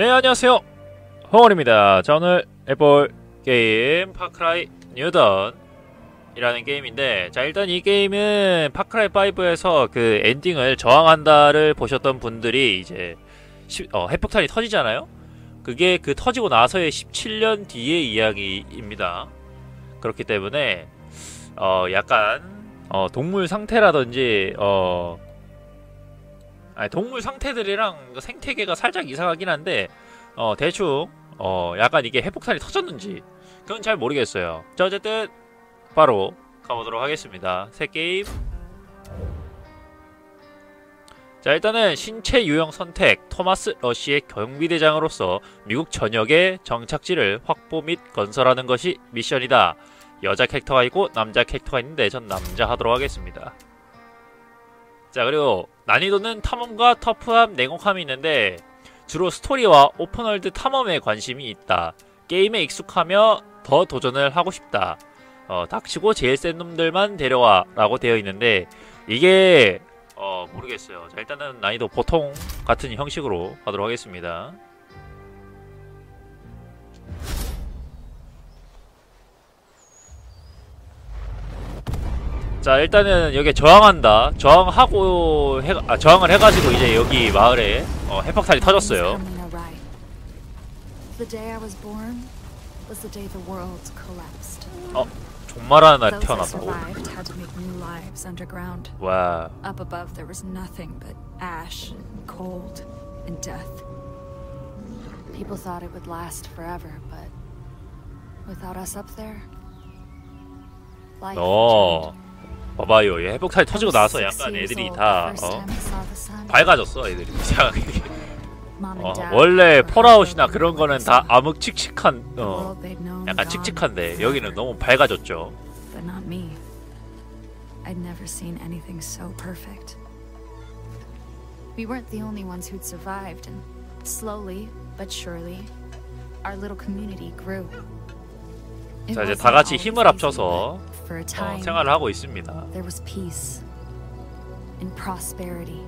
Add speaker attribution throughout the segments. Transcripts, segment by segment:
Speaker 1: 네 안녕하세요. 홍원입니다. 자 오늘 해볼 게임 파크라이 뉴던 이라는 게임인데 자 일단 이 게임은 파크라이 5에서 그 엔딩을 저항한다를 보셨던 분들이 이제 시, 어, 핵폭탄이 터지잖아요? 그게 그 터지고 나서의 17년 뒤의 이야기입니다. 그렇기 때문에 어 약간 어 동물 상태라든지 어 아니 동물 상태들이랑 그 생태계가 살짝 이상하긴 한데 어 대충 어 약간 이게 핵폭탄이 터졌는지 그건 잘 모르겠어요. 자 어쨌든 바로 가보도록 하겠습니다. 새 게임. 자 일단은 신체 유형 선택 토마스 러시의 경비대장으로서 미국 전역의 정착지를 확보 및 건설하는 것이 미션이다. 여자 캐릭터가 있고 남자 캐릭터가 있는데 전 남자 하도록 하겠습니다 자 그리고 난이도는 탐험과 터프함, 냉혹함이 있는데 주로 스토리와 오픈월드 탐험에 관심이 있다. 게임에 익숙하며 더 도전을 하고 싶다. 어, 닥치고 제일 센 놈들만 데려와 라고 되어 있는데 이게 어 모르겠어요. 자 일단은 난이도 보통 같은 형식으로 하도록 하겠습니다 자 일단은 여기 저항한다 저항하고 해, 아, 저항을 해가지고 이제 여기 마을에 어, 핵폭탄이 터졌어요
Speaker 2: collapsed.
Speaker 1: 종말하는 날 태어났다고. 와.
Speaker 2: People thought it would last forever, but without us up there, life
Speaker 1: 어
Speaker 2: changed.
Speaker 1: 봐봐요 얘 핵폭탄이 터지고 나서 약간 애들이 다 어. 밝아졌어 애들이 이상하게 어, 원래 폴아웃이나 그런 거는 다. 암흑칙칙한
Speaker 2: The
Speaker 1: 어 약간 칙칙한데. 여기는 너무 밝아졌죠
Speaker 2: But not me. I'd never seen anything so perfect. We weren't the only ones who'd survived, and slowly but surely, our little community grew.
Speaker 1: 자 이제 다 같이 힘을 합쳐서 어, 생활을 하고 있습니다
Speaker 2: there was peace and prosperity.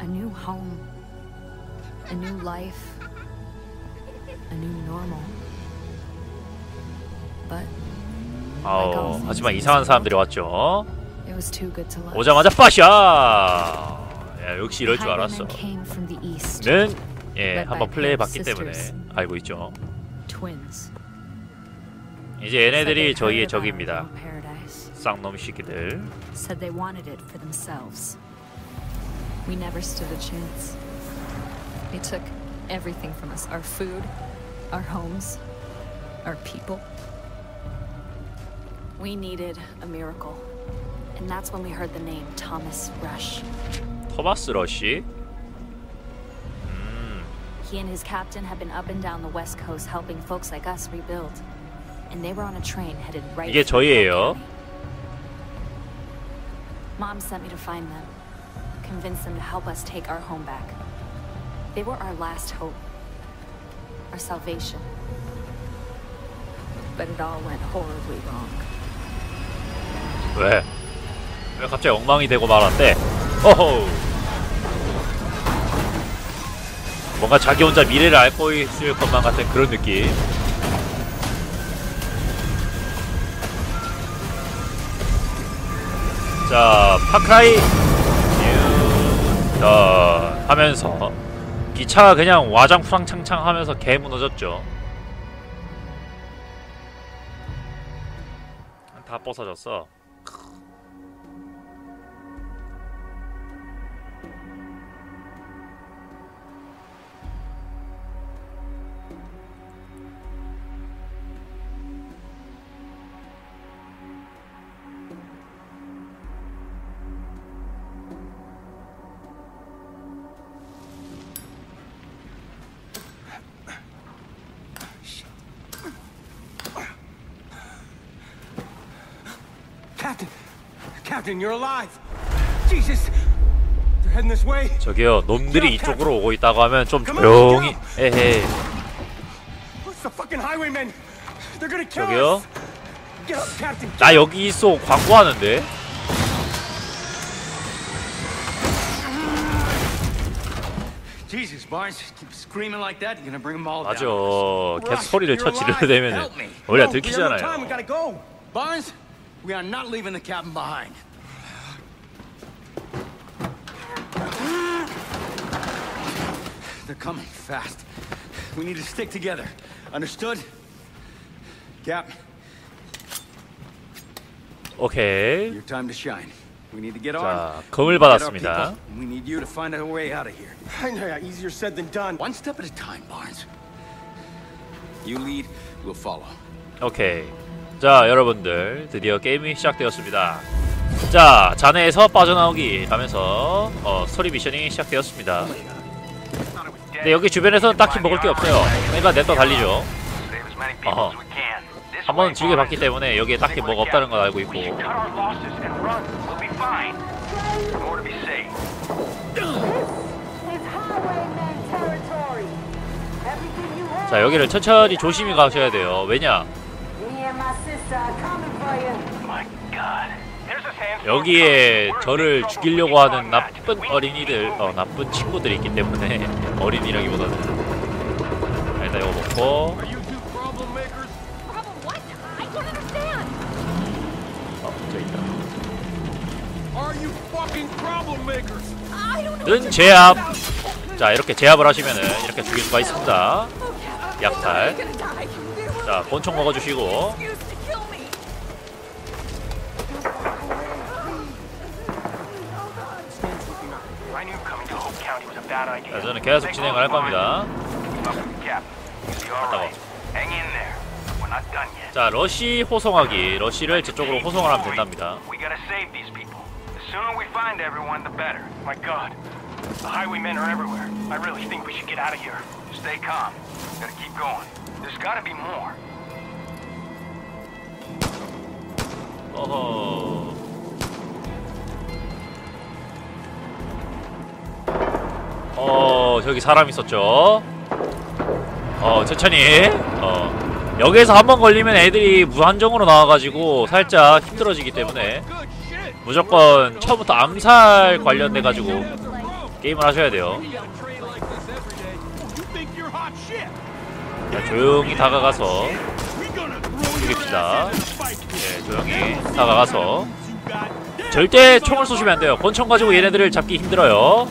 Speaker 2: A new home, a new life, a new normal. But
Speaker 1: 어, 하지만 이상한 사람들이 왔죠. 오자마자 빠샤 야, 역시 이럴 줄 알았어. 는 예, 한번 플레이 봤기 때문에. 알고 있죠. 이제 얘네들이
Speaker 2: Said they'd
Speaker 1: 저희의
Speaker 2: heard about
Speaker 1: 적입니다
Speaker 2: our little paradise.
Speaker 1: 쌍놈 시기들
Speaker 2: Said they wanted it for themselves. We never stood a chance. They took everything from us our food, our homes, our people. We needed a miracle. And that's when we heard the name Thomas Rush.
Speaker 1: 토마스 러쉬
Speaker 2: He and his captain had been up and down the west coast helping folks like us rebuild. And they were on a train headed right
Speaker 1: 이게
Speaker 2: for Polk
Speaker 1: 저희예요.
Speaker 2: County. Mom sent me to find them, convince them to help us take our home back. They were our last hope, our salvation. But it all went horribly wrong.
Speaker 1: 왜? 왜 갑자기 엉망이 되고 말았대? 어허 뭔가 자기 혼자 미래를 앓고 있을 것만 같은 그런 느낌 자 파크라이. 뉴던 하면서 기차가 그냥 와장프랑창창 하면서 개 무너졌죠. 다 부서졌어
Speaker 3: you're alive! Jesus! They're heading this way!
Speaker 1: 저기요 놈들이 이쪽으로 오고 있다고 하면 좀 조용히 에헤
Speaker 3: What's the fucking highwaymen? They're gonna kill
Speaker 1: 저기요
Speaker 3: us! Get up, Captain!
Speaker 1: 나 여기 있어 광고하는데
Speaker 3: Jesus, Barnes, keep screaming like that, you're gonna bring them all
Speaker 1: 맞아.
Speaker 3: down.
Speaker 1: 계속 소리를 쳐. 원래
Speaker 3: no time, we
Speaker 1: 들키잖아요.
Speaker 3: Barnes, we are not leaving the cabin behind. They're coming fast. We need to stick together. Understood? Cap,
Speaker 1: 오케이.
Speaker 3: your time to shine. We need to get on.
Speaker 1: 자,
Speaker 3: our
Speaker 1: 받았습니다.
Speaker 3: We need you to find a way out of here.
Speaker 4: I know, easier said than done.
Speaker 3: One step at a time, Barnes. You lead, we'll follow.
Speaker 1: 오케이. 자, 여러분들 드디어 게임이 시작되었습니다. 자, 잔해에서 빠져나오기 하면서 어, 스토리 미션이 시작되었습니다. 근데 여기 주변에서는 딱히 먹을 게 없어요. 그러니까 냅둬 달리죠. 어허. 한번 즐겨봤기 때문에 여기에 딱히 뭐가 없다는 걸 알고 있고. 자, 여기를 천천히 조심히 가셔야 돼요. 왜냐? 여기에 저를 죽이려고 하는 나쁜 어린이들, 어, 나쁜 친구들이 있기 때문에 어린이라기보다는 자, 일단 이거 먹고. 어. 는 제압. 자, 이렇게 제압을 하시면은 이렇게 죽일 수가 있습니다. 약탈. 자, 권총 먹어주시고. 자, 저는 계속 진행을 할 겁니다. 자, 러시 호송하기. 러시를 저쪽으로 호송을 하면 된답니다. 어허. 어, 저기 사람 있었죠. 어, 천천히. 어. 여기에서 한 번 걸리면 애들이 무한정으로 나와가지고 살짝 힘들어지기 때문에. 무조건 처음부터 암살 관련돼가지고 게임을 하셔야 돼요. 자, 조용히 다가가서 죽입시다. 네, 조용히 다가가서 절대 총을 쏘시면 안 돼요. 권총 가지고 얘네들을 잡기 힘들어요.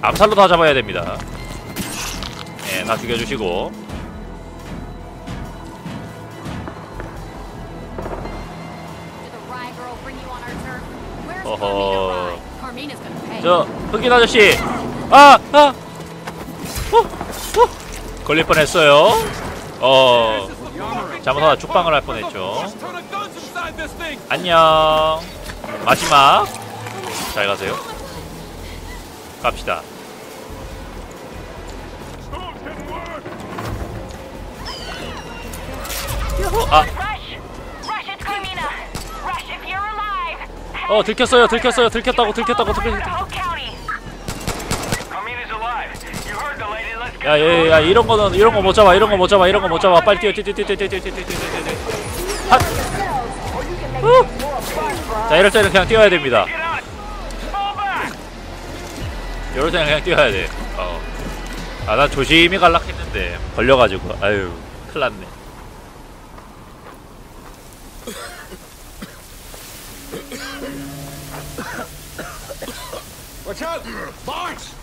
Speaker 1: 암살로 다 잡아야 됩니다. 네, 다 죽여주시고. 어허. 저 흑인 아저씨, 아, 아, 어, 어, 걸릴 뻔했어요. 어, 잘못하다 죽방을 할 뻔했죠. 안녕. 마지막. 잘 가세요. 갑시다. 아! 어 들켰어요, 들켰어요, 들켰다고, 들켰다고, 들켰다고.
Speaker 5: Hope County!
Speaker 6: Carmina's alive. You heard the lady. Let's get
Speaker 1: 야, 야, 야, 이런 거는 이런 거 못 잡아, 이런 거 못 잡아, 이런 거 못 잡아. 빨리 뛰어, 뛰어, 뛰어, 뛰어, 뛰어, 뛰어, 뛰어, 뛰어. 핫. 후. 자, 이럴 때는 그냥 뛰어야 됩니다. 이럴 때는 그냥 뛰어야 돼. 어. 아, 나 조심히 갈락 했는데 걸려가지고, 아유.
Speaker 4: Watch out, Barnes.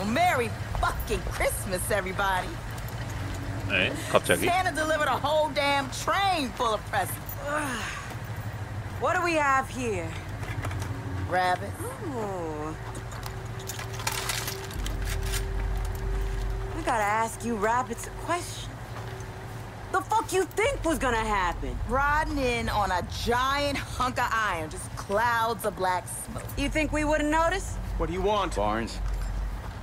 Speaker 7: Well, Merry fucking Christmas, everybody.
Speaker 1: 네, 갑자기.
Speaker 7: Santa delivered a whole damn train full of presents.
Speaker 8: What do we have here?
Speaker 7: Rabbits.
Speaker 8: Ooh. I gotta ask you rabbits a question. The fuck you think was gonna happen?
Speaker 7: Riding in on a giant hunk of iron, just clouds of black smoke.
Speaker 8: You think we wouldn't notice?
Speaker 4: What do you want?
Speaker 3: Barnes,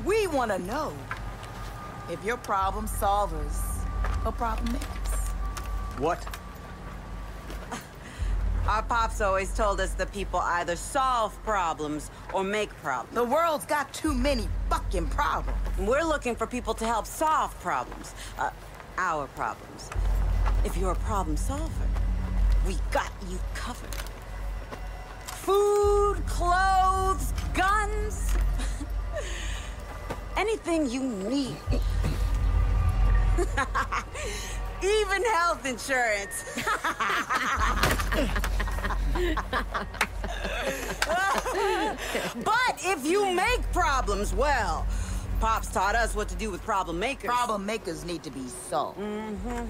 Speaker 7: we want to know if you're problem solvers or problem makers.
Speaker 3: What?
Speaker 8: Our pops always told us that people either solve problems or make problems.
Speaker 7: The world's got too many fucking problems.
Speaker 8: We're looking for people to help solve problems. Uh, our problems. If you're a problem solver, we got you covered. Food, clothes, guns. Anything you need. Even health insurance. but if you make problems, well, Pops taught us what to do with problem makers.
Speaker 7: Problem makers need to be solved. Mm-hmm.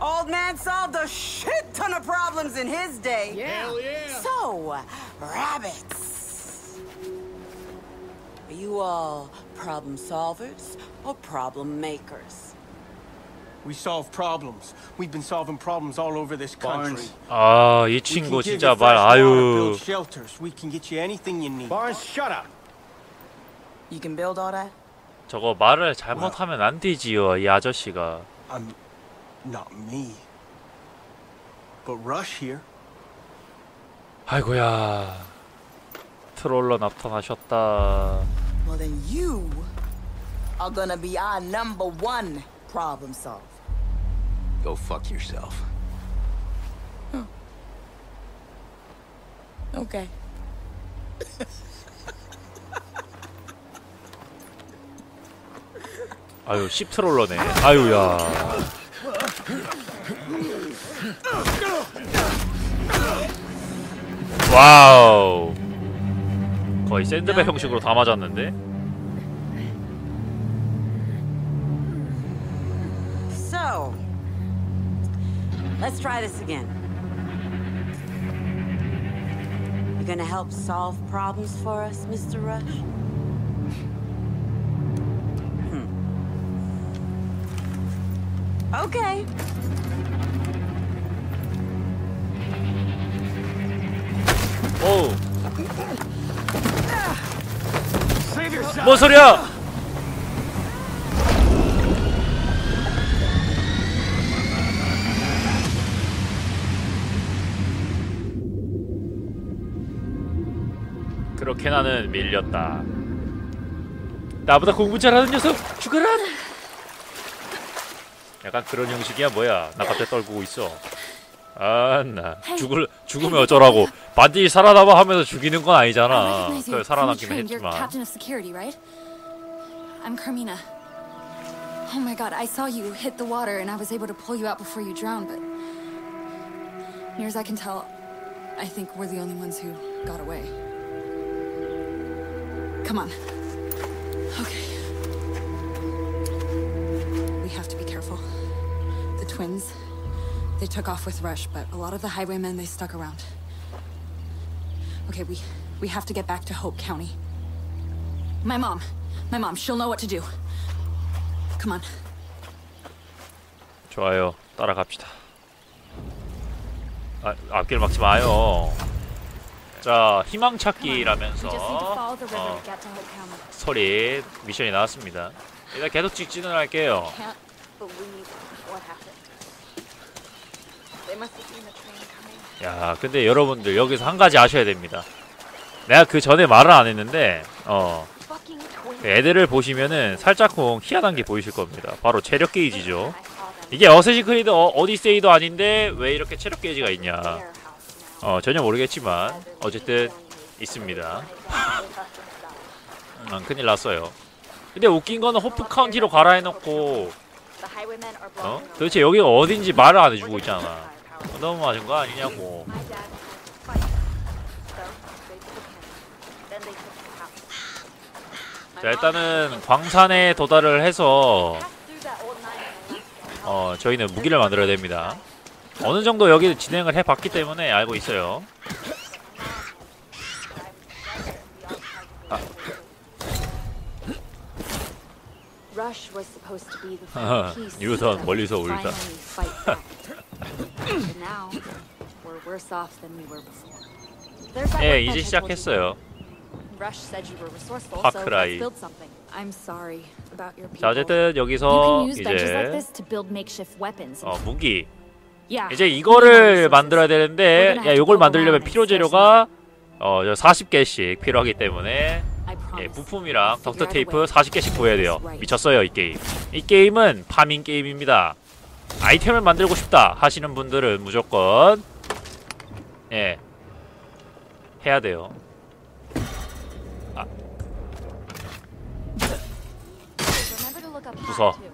Speaker 8: Old man solved a shit ton of problems in his day.
Speaker 4: Hell yeah.
Speaker 8: So, rabbits. You all problem solvers or problem makers?
Speaker 3: We solve problems. We've been solving problems all over this country.
Speaker 1: 아, 이 친구 진짜 말 아유.
Speaker 3: shelters. We can get you anything you need.
Speaker 4: Barnes, shut up.
Speaker 7: You can build all that?
Speaker 1: 저거 말을 잘못하면 안 되지요, 이 아저씨가.
Speaker 3: I'm not me. But Rush here.
Speaker 1: 아이고야. 트롤러 나타나셨다.
Speaker 7: Well, then you are gonna be our number one problem solver.
Speaker 4: Go fuck yourself.
Speaker 7: Okay.
Speaker 1: 아유, 씹트롤러네. 아유야. 와우. 거의 샌드백 형식으로 다 맞았는데?
Speaker 8: So, let's try this again. You gonna help solve problems for us, Mr. Rush? Hmm. Okay.
Speaker 4: yourself.
Speaker 1: 뭔 소리야? 그렇게 나는 밀렸다. 나보다 공부 잘하는 녀석 죽어라! 약간 그런 형식이야 뭐야? 나 갑자기 떨구고 있어. 아나 죽을 죽으면 어쩌라고? 반드시 살아남아 하면서 죽이는 건
Speaker 2: I
Speaker 1: 아니잖아.
Speaker 2: recognize
Speaker 1: 그래
Speaker 2: you from the
Speaker 1: 살아남기만
Speaker 2: train. You're
Speaker 1: 했지만.
Speaker 2: captain of security, right? I'm Carmina. Oh my god, I saw you hit the water and I was able to pull you out before you drowned, but near as I can tell, I think we're the only ones who got away. Come on. Okay. We have to be careful. The twins, they took off with Rush, but a lot of the highwaymen they stuck around. Okay, we we have to get back to Hope County. My mom. My mom, she'll know what to do. Come on.
Speaker 1: 좋아요. 따라갑시다. 아, 앞길 막지 마요. 자, 희망 찾기라면서 어. 스토리 미션이 나왔습니다. 일단 계속 직진을 할게요.
Speaker 2: Can't believe what happened. They must have seen the train coming.
Speaker 1: 야, 근데 여러분들 여기서 한 가지 아셔야 됩니다. 내가 그 전에 말을 안 했는데, 어,
Speaker 2: twins.
Speaker 1: 애들을 보시면은 살짝쿵 희한한 게 보이실 겁니다. 바로 체력 게이지죠. 이게 어쌔신 크리드 어, 어디세이도 아닌데 왜 이렇게 체력 게이지가 있냐? 어, 전혀 모르겠지만 어쨌든 있습니다. 음, 큰일 났어요. 근데 웃긴 거는 호프 카운티로 가라 해놓고 어? 도대체 여기가 어딘지 말을 안 해주고 있잖아. 너무 맞은 거 아니냐고. 자 일단은 광산에 도달을 해서 어 저희는 무기를 만들어야 됩니다. 어느 정도 여기 진행을 해봤기 때문에 알고 있어요. 뉴턴
Speaker 2: to
Speaker 1: 멀리서 울다. 예, 이제 시작했어요.
Speaker 2: people.
Speaker 1: 자 어쨌든 여기서 이제. 어 무기. 이제 이거를 만들어야 되는데 야 요걸 만들려면 필요 재료가 어 40개씩 필요하기 때문에 예. 부품이랑 덕트 테이프 40개씩 구해야 돼요. 미쳤어요, 이 게임. 이 게임은 파밍 게임입니다. 아이템을 만들고 싶다 하시는 분들은 무조건 예. 해야 돼요. 무서워.
Speaker 2: too.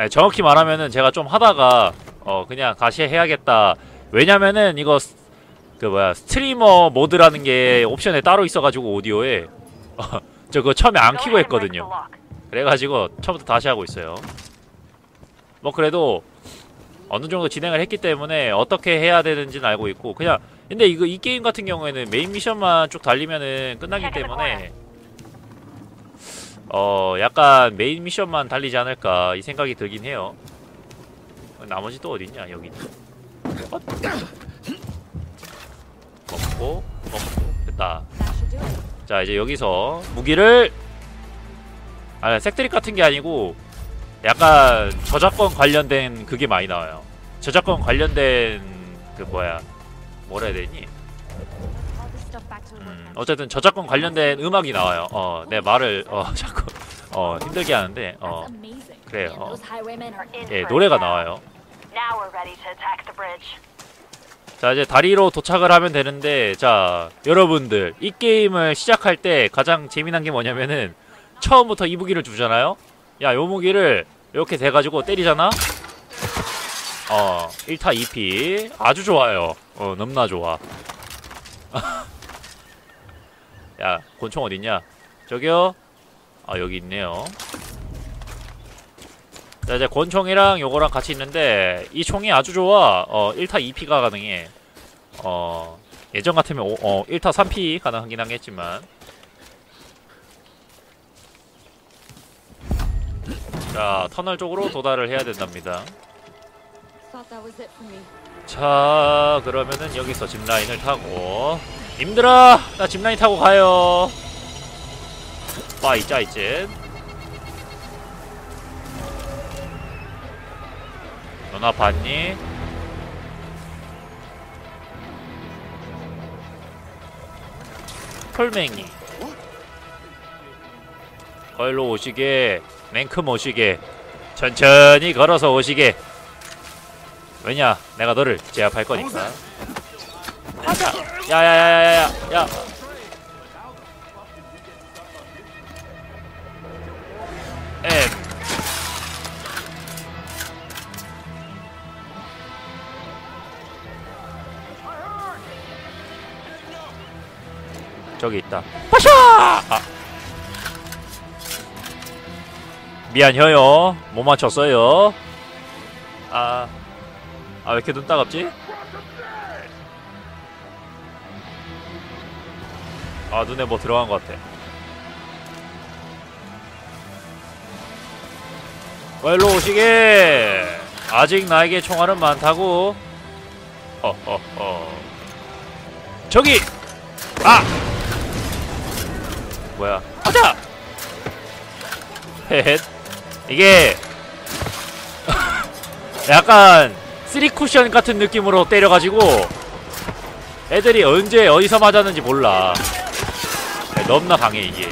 Speaker 1: 예, 정확히 말하면은 제가 좀 하다가 어 그냥 다시 해야겠다. 왜냐면은 이거 스- 그 뭐야 스트리머 모드라는 게 옵션에 따로 있어가지고 오디오에 어, 저 그거 처음에 안 키고 했거든요. 그래가지고 처음부터 다시 하고 있어요. 뭐 그래도 어느 정도 진행을 했기 때문에 어떻게 해야 되는지는 알고 있고 그냥 근데 이거 이 게임 같은 경우에는 메인 미션만 쭉 달리면은 끝나기 때문에 어 약간 메인 미션만 달리지 않을까 이 생각이 들긴 해요. 나머지 또 어딨냐 여기 헛. 먹고 먹고 됐다. 자 이제 여기서 무기를 아 색드립 같은 게 아니고 약간 저작권 관련된 그게 많이 나와요 저작권 관련된 그 뭐야 뭐라 해야 되니 음. 어쨌든 저작권 관련된 음악이 나와요 어 내 말을 어 자꾸 어 힘들게 하는데 어
Speaker 5: Man,
Speaker 1: 어. 예 노래가. 나와요. 자 이제 다리로 도착을 하면 되는데 자 여러분들 이 게임을 시작할 때 가장 재미난 게 뭐냐면은 처음부터 이 무기를 주잖아요? 야 요 무기를 이렇게 돼가지고 때리잖아? 어 1타 2피. 아주 좋아요. 어 너무나 좋아. 야 곤총 어딨냐? 저기요? 아 여기 있네요. 자 이제 권총이랑 요거랑 같이 있는데 이 총이 아주 좋아. 어 1타 2피가 가능해. 어 예전 같으면 오, 어 1타 3피 가능하긴 하겠지만 자 터널 쪽으로 도달을 해야 된답니다. 자 그러면은 여기서 짚라인을 타고. 님들아 나 짚라인 타고 가요. 빠이 짜이젠 너나 봤니? 털맹이. 걸로 오시게 맨큼 오시게 천천히 걸어서 오시게. 왜냐 내가 너를 제압할 거니까. 야야야야야야 야. M 저기 있다. 빠샤! 아. 미안 혀요. 못 맞췄어요. 아 아 왜 이렇게 눈 따갑지? 아 눈에 뭐 들어간 것 같아. 일로 오시게. 아직 나에게 총알은 많다고. 허허허 저기! 아! 뭐야? 가자! 헷 이게 약간 쓰리 쿠션 같은 느낌으로 때려가지고 애들이 언제 어디서 맞았는지 몰라. 네, 너무나 강해 이게.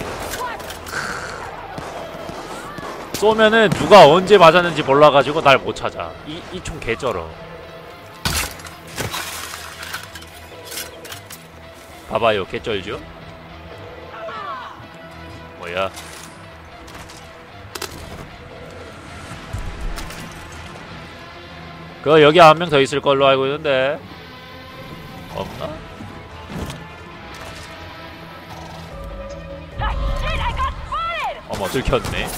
Speaker 1: 쏘면은 누가 언제 맞았는지 몰라가지고 날 못 찾아. 이 이 총 개쩔어. 봐봐요 개쩔죠? 뭐야 그 여기 한 명 더 있을 걸로 알고 있는데. 없나? 어머 들켰네.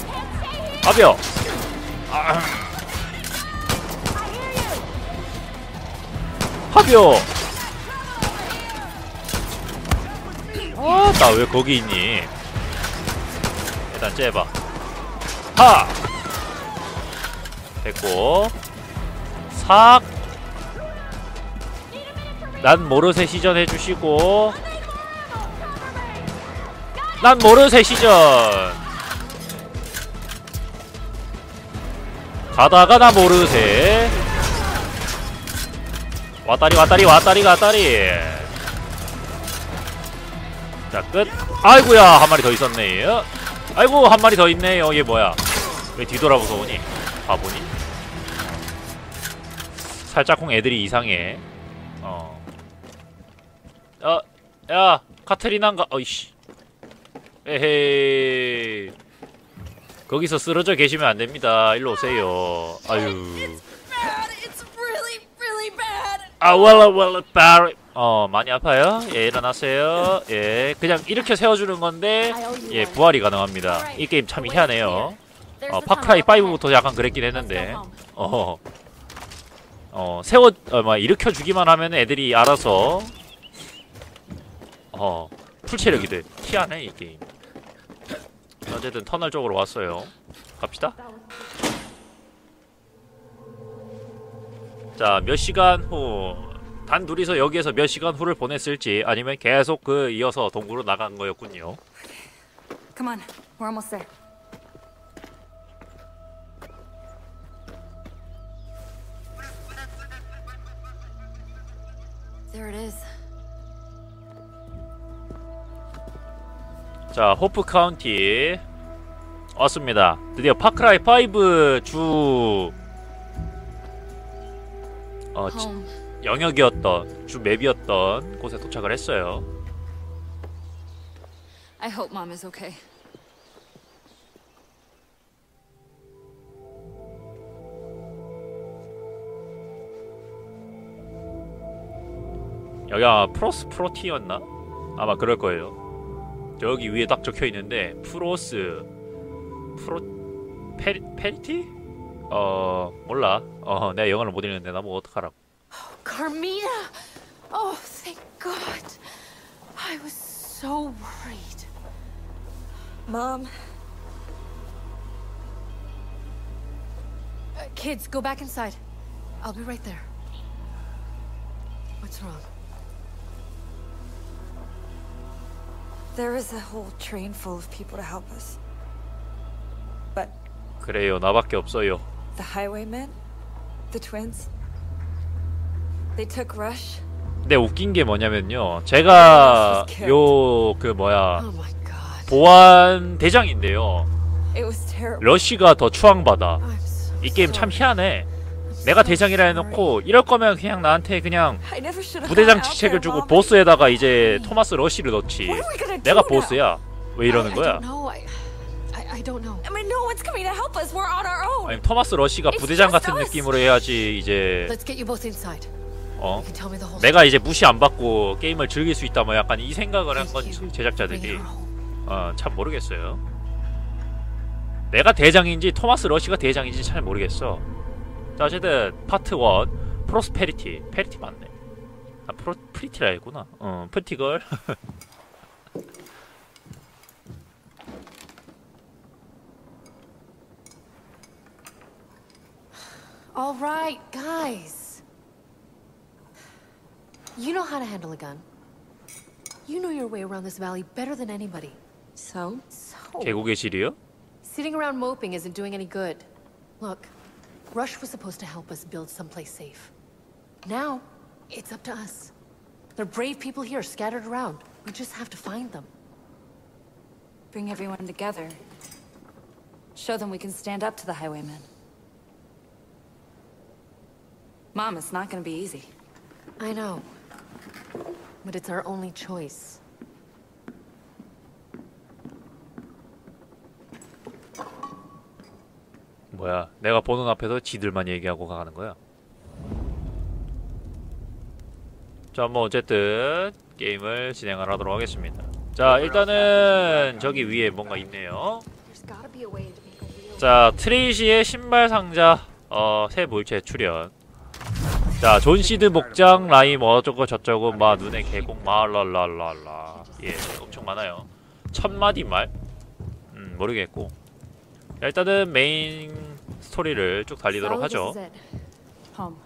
Speaker 1: 아벼 아. 하벼 아나 왜 거기 있니? 일단 째봐. 하! 됐고 삭! 난 모르세 시전 해주시고. 난 모르세 시전. 가다가 나 모르세 왔다리 왔다리 왔다리 왔다리. 자끝. 아이구야 한 마리 더 있었네. 아이고 한 마리 더 있네요 얘 뭐야? 왜 뒤돌아보서 오니? 바보니 살짝쿵 애들이 이상해 어. 어, 야, 카트리나인가? 어이씨. 에헤이. 거기서 쓰러져 계시면 안 됩니다. 일로 오세요. 아유. 아, well, bad. 어, 많이 아파요? 예, 일어나세요. 예, 그냥 이렇게 세워주는 건데, 예, 부활이 가능합니다. 이 게임 참 희한해요. 어, 파크라이 5부터 약간 그랬긴 했는데, 어, 어, 세워, 어, 막 일으켜 주기만 하면 애들이 알아서, 어, 풀체력이 돼. 희한해, 이 게임. 어쨌든 터널 쪽으로 왔어요. 갑시다. 자, 몇 시간 후, 단 둘이서 여기에서 몇 시간 후를 보냈을지, 아니면 계속 그 이어서 동굴로 나간 거였군요.
Speaker 2: Come on, we're almost there. There it is.
Speaker 1: 자, 호프 카운티 왔습니다. 드디어 파크라이 5주 어, 지-. 영역이었던 주 맵이었던 곳에 도착을 했어요.
Speaker 2: I hope Mom is okay.
Speaker 1: 여기 아마 프로스 프로티였나? 아마 그럴 거예요. 저기 위에 딱 적혀 있는데 프로스 프로 페리 페리티? 어 몰라. 어 내가 영어를 못 읽는데 나뭐 어떡하라고.
Speaker 9: Carmina! Oh, thank God. I was so worried.
Speaker 2: Mom,
Speaker 9: Uh, kids, go back inside. I'll be right there. What's wrong?
Speaker 10: There is a whole train full of people to help us. But
Speaker 1: 그래요. 나밖에 없어요.
Speaker 10: the highwaymen, the twins, they took Rush.
Speaker 1: 근데 웃긴 게 뭐냐면요. 제가 요 그 뭐야
Speaker 9: Oh.
Speaker 1: 보안 대장인데요.
Speaker 10: It was terrible.
Speaker 1: 러쉬가 더 추앙받아. 이 게임 참. 희한해. 내가 대장이라. 해놓고 이럴 거면 그냥 나한테 그냥 부대장 직책을 주고. 보스에다가 이제 토마스 러쉬를 넣지. 내가? 보스야. 왜 이러는
Speaker 9: I,
Speaker 1: 거야? 아니 토마스 러쉬가 부대장 같은. 느낌으로 해야지 이제
Speaker 9: Let's get you both inside.
Speaker 1: 어 내가 이제 무시 안 받고 게임을 즐길 수 있다 뭐 약간 이 생각을 한
Speaker 9: Bring
Speaker 1: 제작자들이
Speaker 9: her home.
Speaker 1: 어참 모르겠어요. 내가 대장인지 토마스 러쉬가 대장인지 잘 모르겠어. 자 어쨌든 파트 1 프로스페리티 페리티 맞네. 아 프로 프리티라 했구나. 어 프리티걸.
Speaker 9: All right, guys. You know how to handle a gun. You know your way around this valley better than anybody.
Speaker 10: So?
Speaker 9: So,
Speaker 1: 계곡의 실이요?
Speaker 9: sitting around moping isn't doing any good. Look, Rush was supposed to help us build someplace safe. Now, it's up to us. There are brave people here scattered around. We just have to find them.
Speaker 2: bring everyone together. Show them we can stand up to the highwaymen. Mom, it's not gonna be easy.
Speaker 9: I know. But it's our only choice.
Speaker 1: 뭐야? 내가 보는 앞에서 지들만 얘기하고 가는 거야. 자, 뭐 어쨌든 게임을 진행을 하도록 하겠습니다. 자, 일단은 저기 위에 뭔가 있네요. 자, 트레이시의 신발 상자 어, 새 물체 출연. 자, 존 시드 목장 라임 어쩌고 저쩌고 마 눈에 계곡 마랄랄랄라. 예, 엄청 많아요. 천 마디 말? 음, 모르겠고. 자, 일단은 메인 스토리를 쭉 달리도록
Speaker 2: So
Speaker 1: 하죠.
Speaker 2: this is it. Home.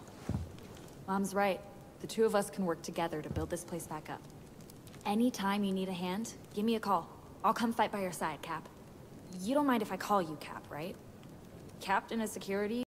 Speaker 2: Mom's right. The two of us can work together to build this place back up. Anytime you need a hand, give me a call. I'll come fight by your side, Cap. You don't mind if I call you Cap, right? Captain of security